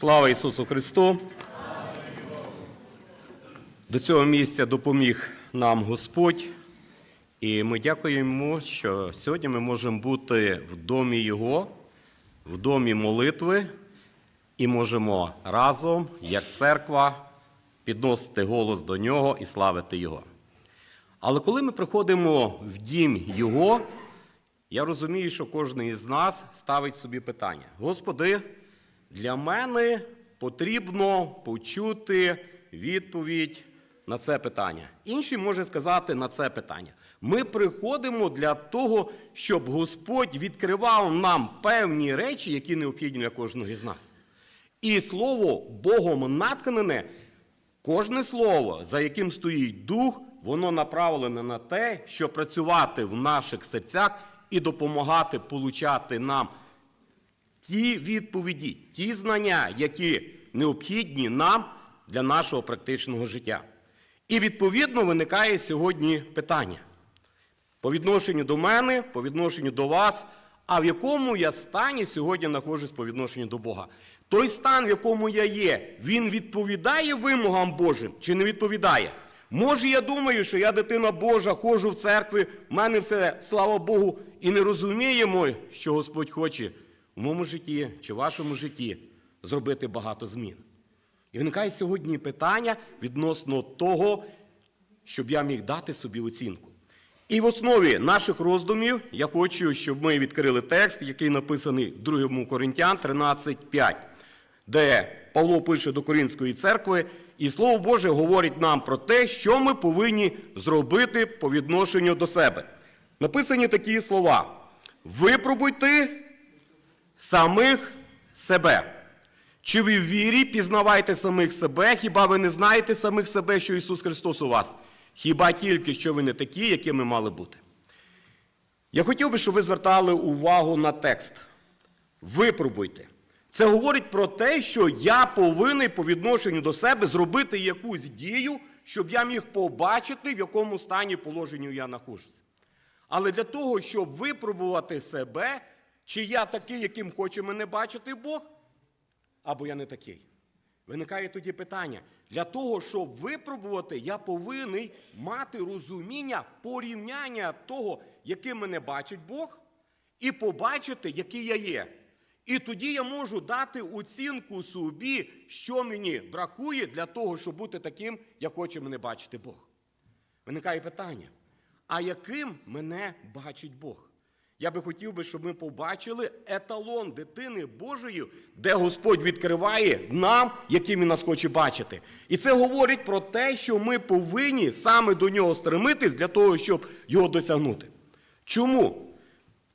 Слава Ісусу Христу! До цього місця допоміг нам Господь, і ми дякуємо що сьогодні ми можемо бути в домі Його, в домі молитви, і можемо разом, як церква, підносити голос до нього і славити Його. Але коли ми приходимо в дім Його, я розумію, що кожен із нас ставить собі питання: Господи, для мене потрібно почути відповідь на це питання. Інший може сказати на це питання. Ми приходимо для того, щоб Господь відкривав нам певні речі, які необхідні для кожного із нас. І слово Богом наткнене, кожне слово, за яким стоїть дух, воно направлене на те, щоб працювати в наших серцях і допомагати получати нам ті відповіді, ті знання, які необхідні нам для нашого практичного життя. І відповідно виникає сьогодні питання по відношенню до мене, по відношенню до вас, а в якому я стані сьогодні знаходжусь по відношенню до Бога. Той стан, в якому я є, він відповідає вимогам Божим чи не відповідає? Може, я думаю, що я дитина Божа, ходжу в церкві, в мене все, слава Богу, і не розуміємо, що Господь хоче в моєму житті чи в вашому житті зробити багато змін. І виникає сьогодні питання відносно того, щоб я міг дати собі оцінку. І в основі наших роздумів я хочу, щоб ми відкрили текст, який написаний в 2 Коринтян 13.5, де Павло пише до Коринської церкви, і Слово Боже говорить нам про те, що ми повинні зробити по відношенню до себе. Написані такі слова: випробуйте самих себе. Чи ви в вірі пізнавайте самих себе, хіба ви не знаєте самих себе, що Ісус Христос у вас? Хіба тільки що ви не такі, якими мали бути? Я хотів би, щоб ви звертали увагу на текст. Випробуйте. Це говорить про те, що я повинен по відношенню до себе зробити якусь дію, щоб я міг побачити, в якому стані положенню я нахожуся. Але для того, щоб випробувати себе, чи я такий, яким хоче мене бачити Бог, або я не такий. Виникає тоді питання: для того, щоб випробувати, я повинен мати розуміння, порівняння того, яким мене бачить Бог, і побачити, який я є. І тоді я можу дати оцінку собі, що мені бракує для того, щоб бути таким, як хоче мене бачити Бог. Виникає питання: а яким мене бачить Бог? Я би хотів би, щоб ми побачили еталон дитини Божої, де Господь відкриває нам, яким він нас хоче бачити. І це говорить про те, що ми повинні саме до нього стремитись для того, щоб його досягнути. Чому?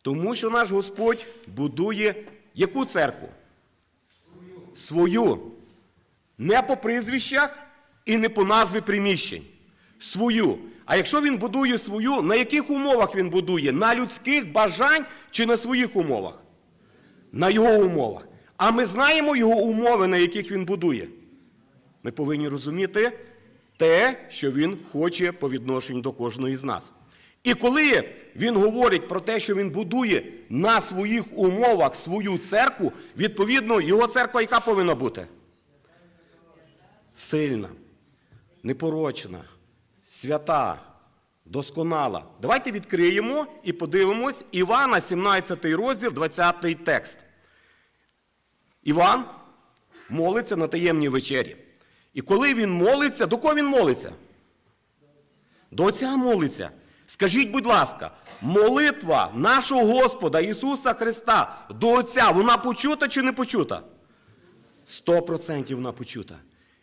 Тому що наш Господь будує яку церкву? Свою. Не по прізвищах і не по назві приміщень. Свою. А якщо він будує свою, на яких умовах він будує? На людських бажань чи на своїх умовах? На його умовах. А ми знаємо його умови, на яких він будує. Ми повинні розуміти те, що він хоче по відношенню до кожного з нас. І коли він говорить про те, що він будує на своїх умовах свою церкву, відповідно, його церква яка повинна бути? Сильна, непорочна, свята, досконала. Давайте відкриємо і подивимось Івана, 17 розділ, 20 текст. Іван молиться на таємній вечері. І коли він молиться, до кого він молиться? До Отця молиться. Скажіть, будь ласка, молитва нашого Господа Ісуса Христа до Отця, вона почута чи не почута? Сто процентів вона почута.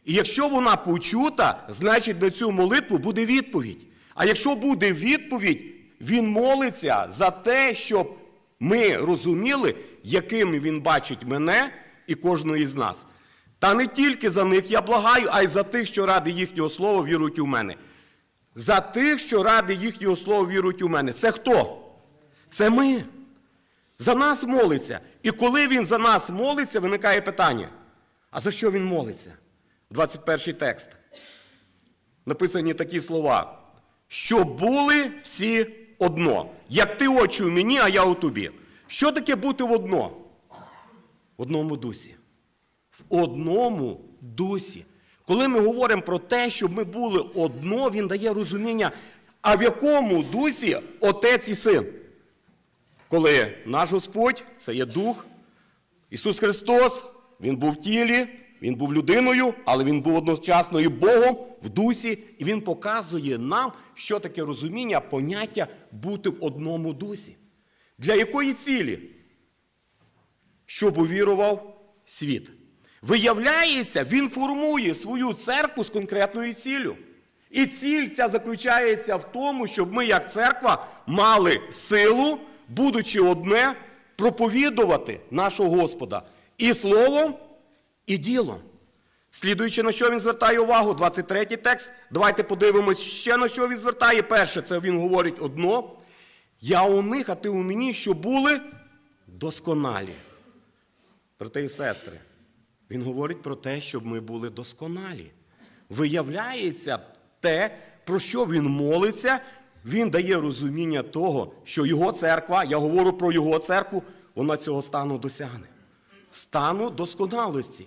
І якщо вона почута, значить на цю молитву буде відповідь. А якщо буде відповідь, він молиться за те, щоб ми розуміли, яким він бачить мене і кожного із нас. Та не тільки за них я благаю, а й за тих, що ради їхнього слова вірують у мене. За тих, що ради їхнього слова вірують у мене. Це хто? Це ми. За нас молиться. І коли він за нас молиться, виникає питання: а за що він молиться? 21 текст. Написані такі слова. Що були всі одно. Як ти очі у мені, а я у тобі. Що таке бути в одно? В одному дусі. в одному дусі. Коли ми говоримо про те, щоб ми були одно, він дає розуміння, а в якому дусі отець і син? Коли наш Господь це є дух, Ісус Христос, Він був в тілі, Він був людиною, але Він був одночасно і Богом в дусі, і Він показує нам, що таке розуміння, поняття бути в одному дусі. Для якої цілі? Щоб увірував світ. Виявляється, він формує свою церкву з конкретною ціллю. І ціль ця заключається в тому, щоб ми, як церква, мали силу, будучи одне, проповідувати нашого Господа і словом, і ділом. Слідуючи на що він звертає увагу, 23 текст. Давайте подивимось ще на що він звертає. Перше, це він говорить одно. Я у них, а ти у мені, що були досконалі. Брати і сестри, він говорить про те, щоб ми були досконалі. Виявляється те, про що він молиться, він дає розуміння того, що його церква, я говорю про його церкву, вона цього стану досягне. Стану досконалості.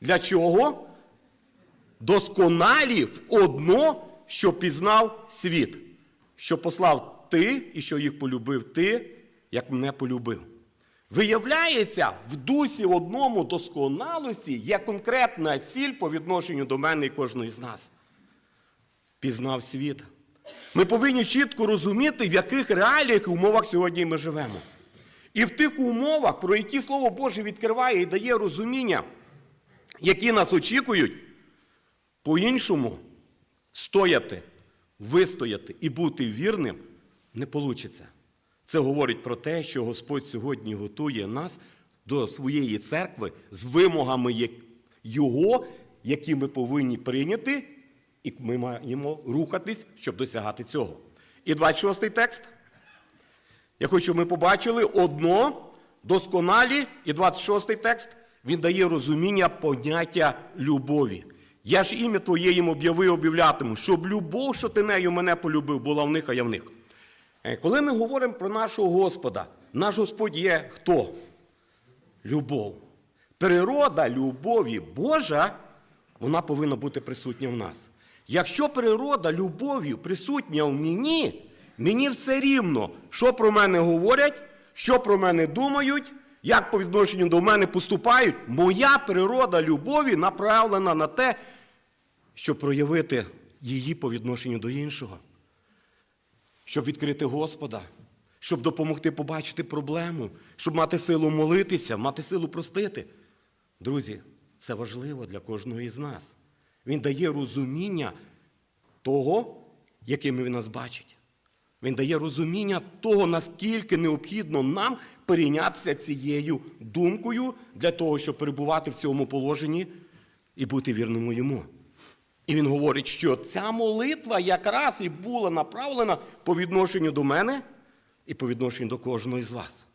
Для чого? Досконалі в одно, що пізнав світ, що послав ти і що їх полюбив ти, як мене полюбив. Виявляється, в дусі одному досконалості є конкретна ціль по відношенню до мене і кожної з нас. Пізнав світ. Ми повинні чітко розуміти, в яких реаліях і умовах сьогодні ми живемо. І в тих умовах, про які Слово Боже відкриває і дає розуміння, які нас очікують, по-іншому стояти, вистояти і бути вірним не вийде. Це говорить про те, що Господь сьогодні готує нас до своєї церкви з вимогами Його, які ми повинні прийняти, і ми маємо рухатись, щоб досягати цього. І 26 текст. Я хочу, щоб ми побачили одно досконалі, і 26 текст, він дає розуміння поняття любові. Я ж ім'я Твоє їм об'явив, об'являтиму, щоб любов, що ти нею мене полюбив, була в них, а я в них. Е, Коли ми говоримо про нашого Господа, наш Господь є хто? Любов. Природа любові Божа, вона повинна бути присутня в нас. Якщо природа любові присутня в мені, мені все рівно, що про мене говорять, що про мене думають, як по відношенню до мене поступають, моя природа любові направлена на те, щоб проявити її по відношенню до іншого щоб відкрити Господа, щоб допомогти побачити проблему, щоб мати силу молитися, мати силу простити. Друзі, це важливо для кожного із нас. Він дає розуміння того, яким він нас бачить. Він дає розуміння того, наскільки необхідно нам перейнятися цією думкою для того, щоб перебувати в цьому положенні і бути вірним йому. І він говорить, що ця молитва якраз і була направлена по відношенню до мене і по відношенню до кожного із вас.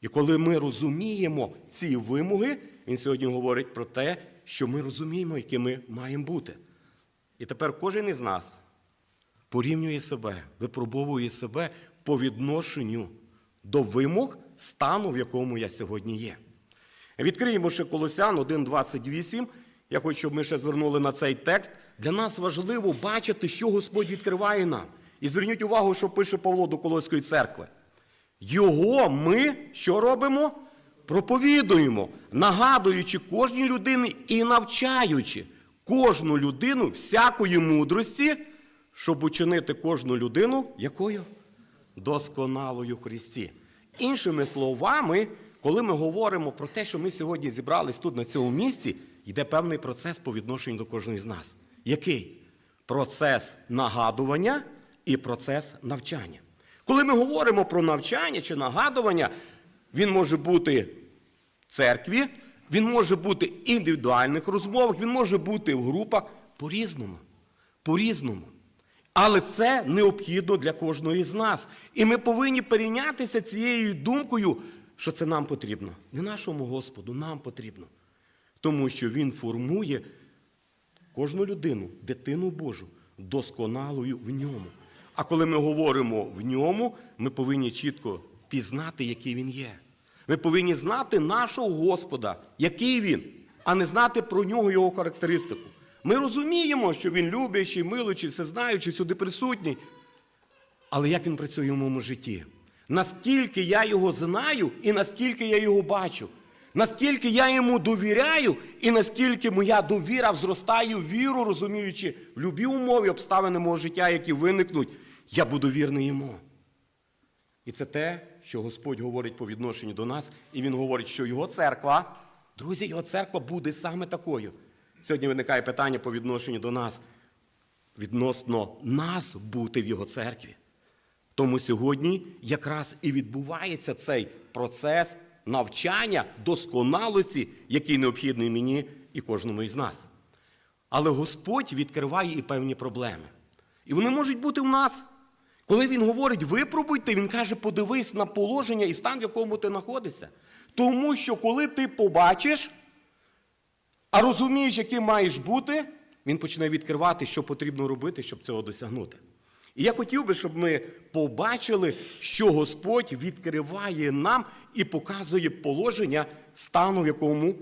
І коли ми розуміємо ці вимоги, він сьогодні говорить про те, що ми розуміємо, які ми маємо бути. І тепер кожен із нас порівнює себе, випробовує себе по відношенню до вимог стану, в якому я сьогодні є. Відкриємо ще Колосян 1.28. Я хочу, щоб ми ще звернули на цей текст. Для нас важливо бачити, що Господь відкриває нам. І зверніть увагу, що пише Павло до Колоської церкви. Його ми що робимо? Проповідуємо, нагадуючи кожній людині і навчаючи кожну людину всякої мудрості, щоб учинити кожну людину якою? Досконалою Христі. Іншими словами, коли ми говоримо про те, що ми сьогодні зібрались тут на цьому місці, йде певний процес по відношенню до кожної з нас. Який? Процес нагадування і процес навчання. Коли ми говоримо про навчання чи нагадування, він може бути в церкві, він може бути в індивідуальних розмовах, він може бути в групах по-різному. По-різному. Але це необхідно для кожної з нас. І ми повинні перейнятися цією думкою, що це нам потрібно. Не нашому Господу, нам потрібно. Тому що Він формує кожну людину, дитину Божу, досконалою в ньому. А коли ми говоримо в ньому, ми повинні чітко пізнати, який він є. Ми повинні знати нашого Господа, який він. а не знати про нього його характеристику. Ми розуміємо, що він любящий, милуючий, всезнаючий, сюди присутній. Але як він працює в моєму житті? Наскільки я його знаю і наскільки я його бачу? Наскільки я йому довіряю, і наскільки моя довіра зростає в віру, розуміючи в любі умови, обставини мого життя, які виникнуть, я буду вірний йому. І це те, що Господь говорить по відношенню до нас, і Він говорить, що його церква, друзі, його церква буде саме такою. Сьогодні виникає питання по відношенню до нас, відносно нас бути в його церкві. Тому сьогодні якраз і відбувається цей процес навчання досконалості, який необхідний мені і кожному із нас. Але Господь відкриває і певні проблеми. І вони можуть бути в нас. Коли він говорить, випробуйте, він каже, подивись на положення і стан, в якому ти знаходишся. Тому що коли ти побачиш, а розумієш, яким маєш бути, він почне відкривати, що потрібно робити, щоб цього досягнути. І я хотів би, щоб ми побачили, що Господь відкриває нам і показує положення стану, в якому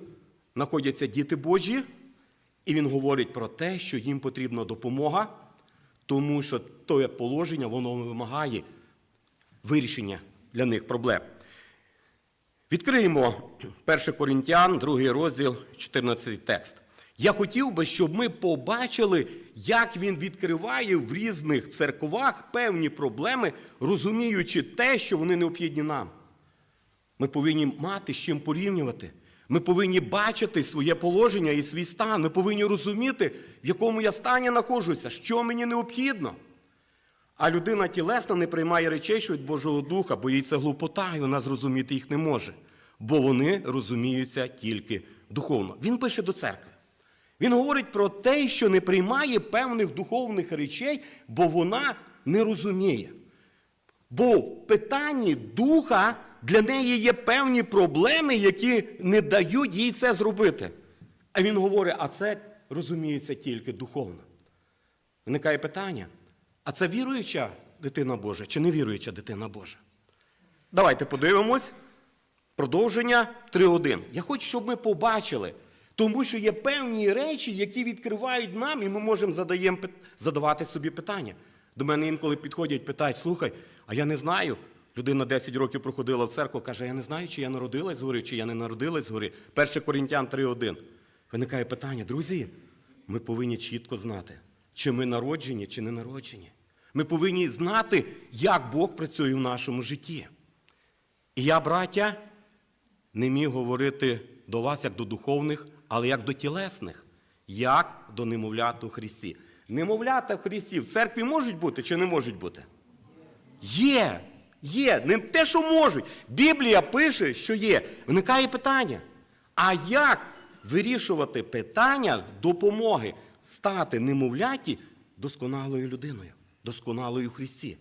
знаходяться діти Божі. І він говорить про те, що їм потрібна допомога, тому що те положення воно вимагає вирішення для них проблем. Відкриємо 1 Корінтян, 2 розділ, 14 текст. Я хотів би, щоб ми побачили, як він відкриває в різних церквах певні проблеми, розуміючи те, що вони необхідні нам. Ми повинні мати з чим порівнювати. Ми повинні бачити своє положення і свій стан. Ми повинні розуміти, в якому я стані знаходжуся, що мені необхідно. А людина тілесна не приймає речей, що від Божого Духа, бо їй це глупота, і вона зрозуміти їх не може. Бо вони розуміються тільки духовно. Він пише до церкви. Він говорить про те, що не приймає певних духовних речей, бо вона не розуміє. Бо в питанні духа для неї є певні проблеми, які не дають їй це зробити. А він говорить, а це розуміється тільки духовно. Виникає питання: а це віруюча дитина Божа чи невіруюча дитина Божа? Давайте подивимось. Продовження 3.1. Я хочу, щоб ми побачили, тому що є певні речі, які відкривають нам, і ми можемо задаємо, задавати собі питання. До мене інколи підходять, питають, слухай, а я не знаю. Людина 10 років проходила в церкву, каже, я не знаю, чи я народилась згори, чи я не народилась згори. 1 Корінтян 3.1. Виникає питання, друзі, ми повинні чітко знати, чи ми народжені, чи не народжені. Ми повинні знати, як Бог працює в нашому житті. І я, браття, не міг говорити до вас як до духовних, але як до тілесних, як до немовлят у Христі. Немовлята в Христі в церкві можуть бути чи не можуть бути? Є, є. Не те, що можуть. Біблія пише, що є. Виникає питання. А як вирішувати питання допомоги стати немовляті досконалою людиною, досконалою Христі?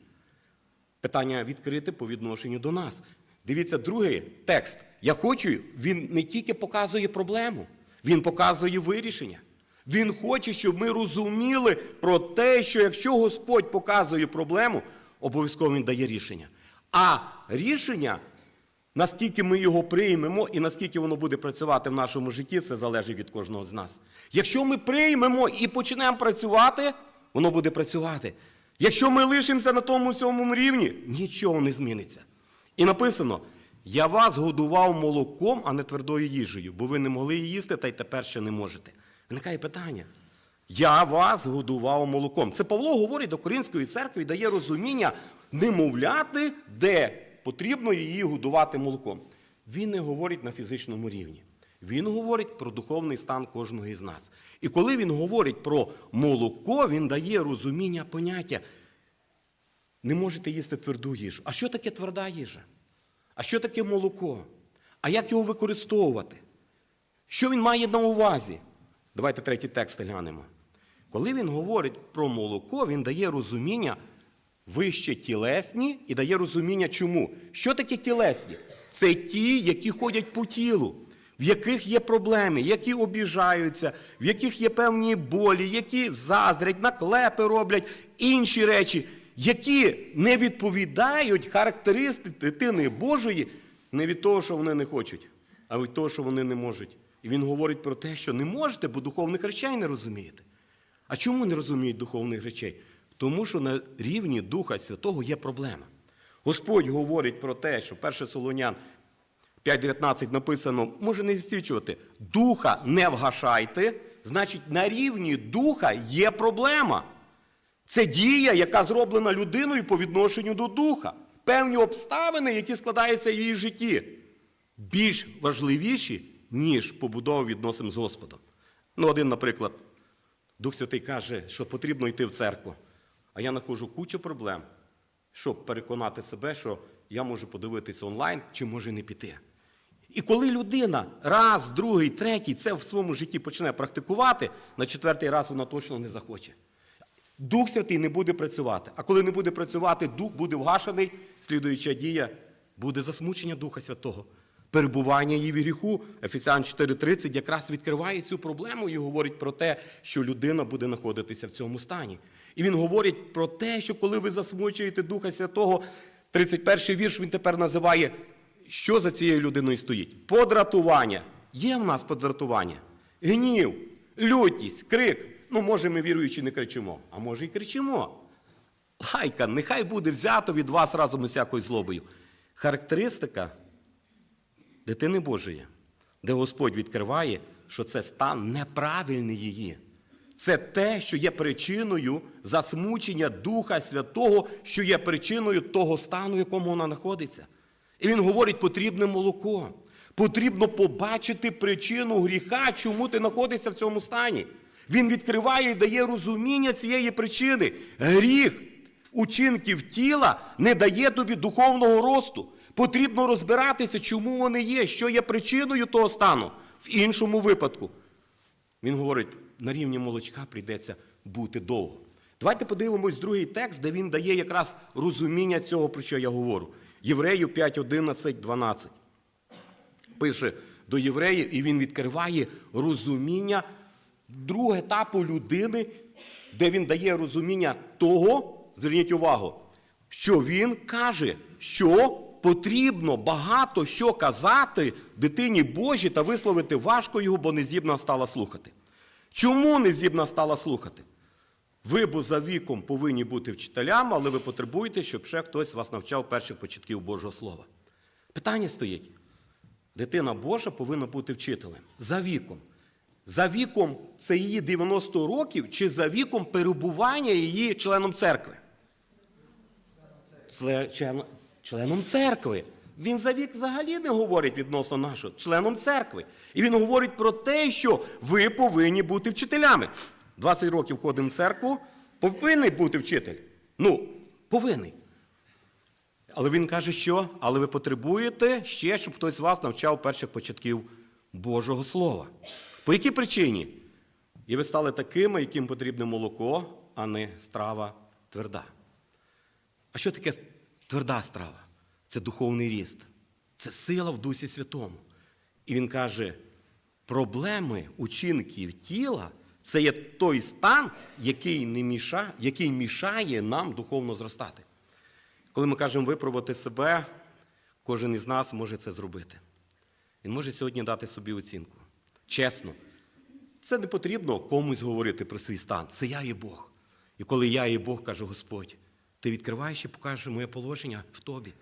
Питання відкрите по відношенню до нас. Дивіться, другий текст. Я хочу, він не тільки показує проблему, він показує вирішення. Він хоче, щоб ми розуміли про те, що якщо Господь показує проблему, обов'язково він дає рішення. А рішення, наскільки ми його приймемо і наскільки воно буде працювати в нашому житті, це залежить від кожного з нас. Якщо ми приймемо і почнемо працювати, воно буде працювати. Якщо ми лишимося на тому цьому рівні, нічого не зміниться. І написано: я вас годував молоком, а не твердою їжею, бо ви не могли її їсти, та й тепер ще не можете. Виникає питання. Я вас годував молоком. Це Павло говорить до Коринської церкви і дає розуміння немовляти, де потрібно її годувати молоком. Він не говорить на фізичному рівні. Він говорить про духовний стан кожного із нас. І коли він говорить про молоко, він дає розуміння поняття. Не можете їсти тверду їжу. А що таке тверда їжа? А що таке молоко? А як його використовувати? Що він має на увазі? Давайте третій текст глянемо. Коли він говорить про молоко, він дає розуміння вище тілесні і дає розуміння чому. Що таке тілесні? Це ті, які ходять по тілу, в яких є проблеми, які обіжаються, в яких є певні болі, які заздрять, наклепи роблять, інші речі, які не відповідають характеристиці дитини Божої не від того, що вони не хочуть, а від того, що вони не можуть І він говорить про те, що не можете, бо духовних речей не розумієте. А чому не розуміють духовних речей? Тому що на рівні Духа Святого є проблема. Господь говорить про те, що 1 Солонян 5.19 написано, може не відсвічувати, духа не вгашайте, значить, на рівні духа є проблема. Це дія, яка зроблена людиною по відношенню до духа. Певні обставини, які складаються в її житті, більш важливіші, ніж побудова відносин з Господом. Ну, один, наприклад, Дух Святий каже, що потрібно йти в церкву. А я знаходжу кучу проблем, щоб переконати себе, що я можу подивитися онлайн чи може не піти. І коли людина раз, другий, третій це в своєму житті почне практикувати, на четвертий раз вона точно не захоче. Дух Святий не буде працювати. А коли не буде працювати, дух буде вгашений, слідуюча дія буде засмучення Духа Святого. Перебування її в гріху, Ефесян 4.30 якраз відкриває цю проблему і говорить про те, що людина буде знаходитися в цьому стані. І він говорить про те, що коли ви засмучуєте Духа Святого, 31 вірш він тепер називає, що за цією людиною стоїть. Подратування. Є в нас подратування. Гнів, лютість, крик. Ну, може, ми віруючи не кричимо, а може і кричимо. Лайка, нехай буде взято від вас разом із всякою злобою. Характеристика дитини Божої, де Господь відкриває, що це стан неправильний її. Це те, що є причиною засмучення Духа Святого, що є причиною того стану, в якому вона знаходиться. І він говорить, потрібне молоко. Потрібно побачити причину гріха, чому ти знаходишся в цьому стані. Він відкриває і дає розуміння цієї причини. Гріх учинків тіла не дає тобі духовного росту. Потрібно розбиратися, чому вони є, що є причиною того стану. В іншому випадку. Він говорить, на рівні молочка прийдеться бути довго. Давайте подивимось другий текст, де він дає якраз розуміння цього, про що я говорю. Євреїв 5, 11, 12. Пише до євреїв, і він відкриває розуміння другого етапу людини, де він дає розуміння того, зверніть увагу, що він каже, що потрібно багато що казати дитині Божій та висловити важко його, бо нездібна стала слухати. Чому нездібна стала слухати? Ви бо за віком повинні бути вчителями, але ви потребуєте, щоб ще хтось вас навчав перших початків Божого Слова. Питання стоїть. Дитина Божа повинна бути вчителем за віком. За віком це її 90 років, чи за віком перебування її членом церкви? Це член- членом церкви. Він за вік взагалі не говорить відносно нашого, членом церкви. І він говорить про те, що ви повинні бути вчителями. 20 років ходимо в церкву, повинен бути вчитель. Ну, повинен. Але він каже, що? Але ви потребуєте ще, щоб хтось з вас навчав перших початків Божого Слова. По якій причині? І ви стали такими, яким потрібне молоко, а не страва тверда. А що таке тверда страва? Це духовний ріст, це сила в Дусі Святому. І він каже: проблеми учинків тіла це є той стан, який, не міша, який мішає нам духовно зростати. Коли ми кажемо випробувати себе, кожен із нас може це зробити. Він може сьогодні дати собі оцінку. Чесно. Це не потрібно комусь говорити про свій стан. Це я і Бог. І коли я і Бог каже Господь, ти відкриваєш і покажеш моє положення в тобі.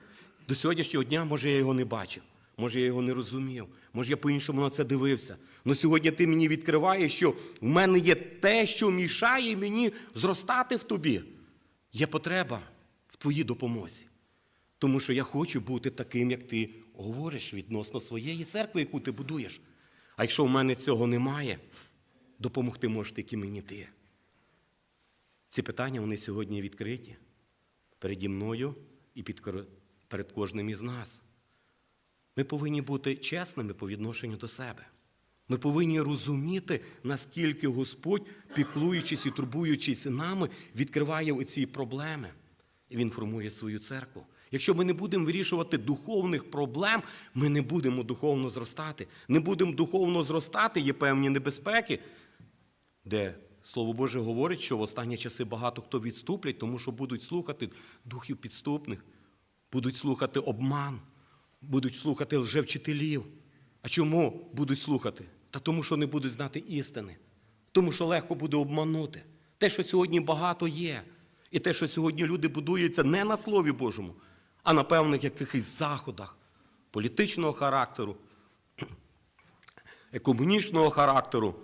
До сьогоднішнього дня, може, я його не бачив, може, я його не розумів, може, я по-іншому на це дивився. Але сьогодні ти мені відкриваєш, що в мене є те, що мішає мені зростати в тобі. Є потреба в твоїй допомозі. Тому що я хочу бути таким, як ти говориш відносно своєї церкви, яку ти будуєш. А якщо в мене цього немає, допомогти можеш тільки мені ти. Ці питання вони сьогодні відкриті переді мною і під перед кожним із нас. Ми повинні бути чесними по відношенню до себе. Ми повинні розуміти, наскільки Господь, піклуючись і турбуючись нами, відкриває оці проблеми. І Він формує свою церкву. Якщо ми не будемо вирішувати духовних проблем, ми не будемо духовно зростати. Не будемо духовно зростати, є певні небезпеки, де Слово Боже говорить, що в останні часи багато хто відступлять, тому що будуть слухати духів підступних, будуть слухати обман, будуть слухати лжевчителів. А чому будуть слухати? Та тому, що не будуть знати істини, тому що легко буде обманути. Те, що сьогодні багато є, і те, що сьогодні люди будуються не на Слові Божому, а на певних якихось заходах політичного характеру, екомунічного характеру,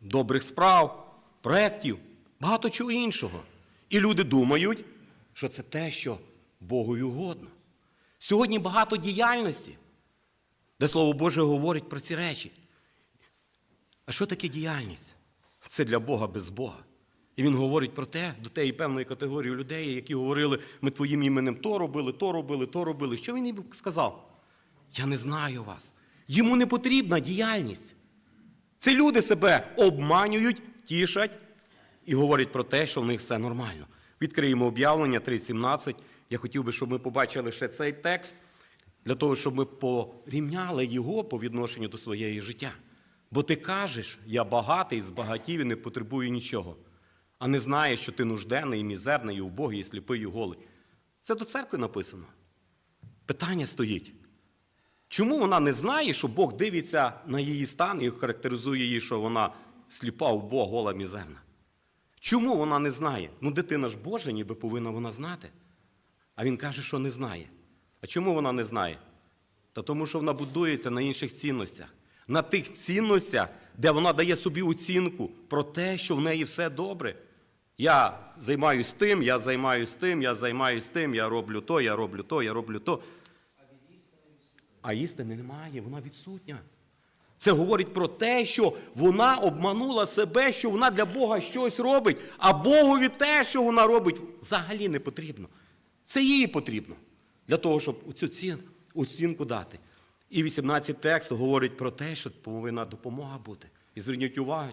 добрих справ, проєктів, багато чого іншого. І люди думають, що це те, що Богові угодно. Сьогодні багато діяльності, де Слово Боже говорить про ці речі. А що таке діяльність? Це для Бога без Бога. І він говорить про те, до тієї певної категорії людей, які говорили, ми твоїм іменем то робили, то робили, то робили. Що він їм сказав? Я не знаю вас. Йому не потрібна діяльність. Це люди себе обманюють, тішать і говорять про те, що в них все нормально. Відкриємо об'явлення 3.17. Я хотів би, щоб ми побачили ще цей текст, для того, щоб ми порівняли його по відношенню до своєї життя. Бо ти кажеш, я багатий, збагатів і не потребую нічого, а не знаєш, що ти нужденний, і мізерний, і убогий, і сліпий, і голий. Це до церкви написано. Питання стоїть. Чому вона не знає, що Бог дивиться на її стан і характеризує її, що вона сліпа, убога, гола, мізерна? Чому вона не знає? Ну, дитина ж Божа, ніби повинна вона знати. А він каже, що не знає. А чому вона не знає? Та тому, що вона будується на інших цінностях, на тих цінностях, де вона дає собі оцінку про те, що в неї все добре. Я займаюсь тим, я займаюсь тим, я займаюсь тим, я роблю то, я роблю то, я роблю то. А істини немає, вона відсутня. Це говорить про те, що вона обманула себе, що вона для Бога щось робить, а Богові те, що вона робить, взагалі не потрібно. Це їй потрібно для того, щоб цю цін, оцінку дати. І 18 текст говорить про те, що повинна допомога бути. І зверніть увагу,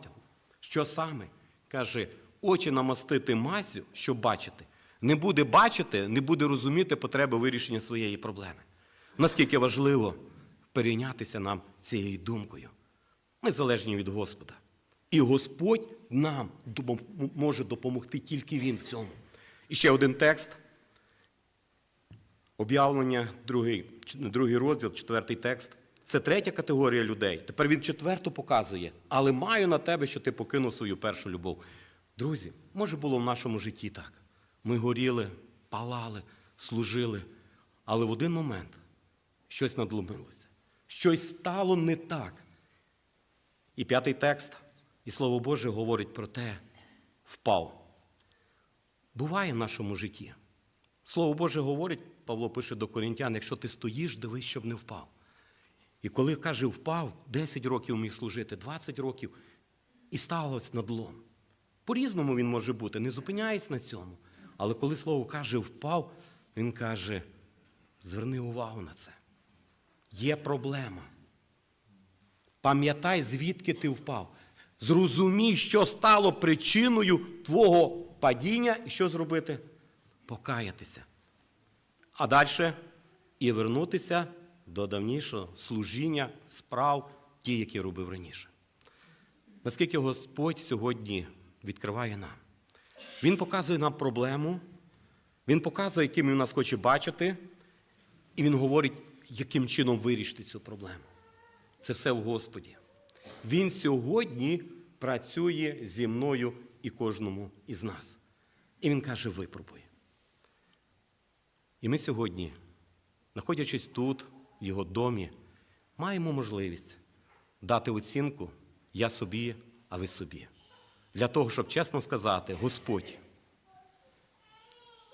що саме каже, очі намастити мазю, щоб бачити. Не буде бачити, не буде розуміти потреби вирішення своєї проблеми. Наскільки важливо перейнятися нам цією думкою. Ми залежні від Господа. І Господь нам може допомогти тільки Він в цьому. І ще один текст. Об'явлення, другий, другий розділ, четвертий текст. Це третя категорія людей. Тепер він четверту показує, але маю на тебе, що ти покинув свою першу любов. Друзі, може було в нашому житті так. Ми горіли, палали, служили, але в один момент щось надломилося, щось стало не так. І п'ятий текст, і Слово Боже говорить про те, впав. Буває в нашому житті. Слово Боже говорить, Павло пише до Корінтян, якщо ти стоїш, дивись, щоб не впав. І коли каже, впав, 10 років міг служити, 20 років, і сталося надлом. По-різному він може бути, не зупиняйся на цьому. Але коли слово каже, впав, він каже, зверни увагу на це. Є проблема. Пам'ятай, звідки ти впав. Зрозумій, що стало причиною твого падіння, і що зробити? Покаятися. А далі і вернутися до давнішого служіння справ, ті, які робив раніше. Наскільки Господь сьогодні відкриває нам? Він показує нам проблему, Він показує, яким він нас хоче бачити, і Він говорить, яким чином вирішити цю проблему. Це все в Господі. Він сьогодні працює зі мною і кожному із нас. І він каже: випробуй. І ми сьогодні, знаходячись тут, в його домі, маємо можливість дати оцінку я собі, а ви собі. Для того, щоб чесно сказати, Господь,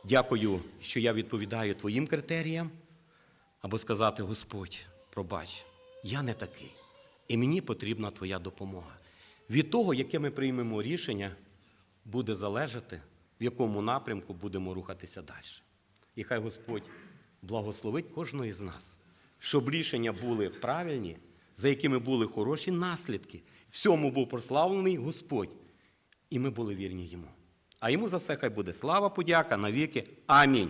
дякую, що я відповідаю твоїм критеріям, або сказати, Господь, пробач, я не такий, і мені потрібна твоя допомога. Від того, яке ми приймемо рішення, буде залежати, в якому напрямку будемо рухатися далі. І хай Господь благословить кожного із нас, щоб рішення були правильні, за якими були хороші наслідки. Всьому був прославлений Господь, і ми були вірні йому. А йому за все хай буде слава, подяка навіки. Амінь.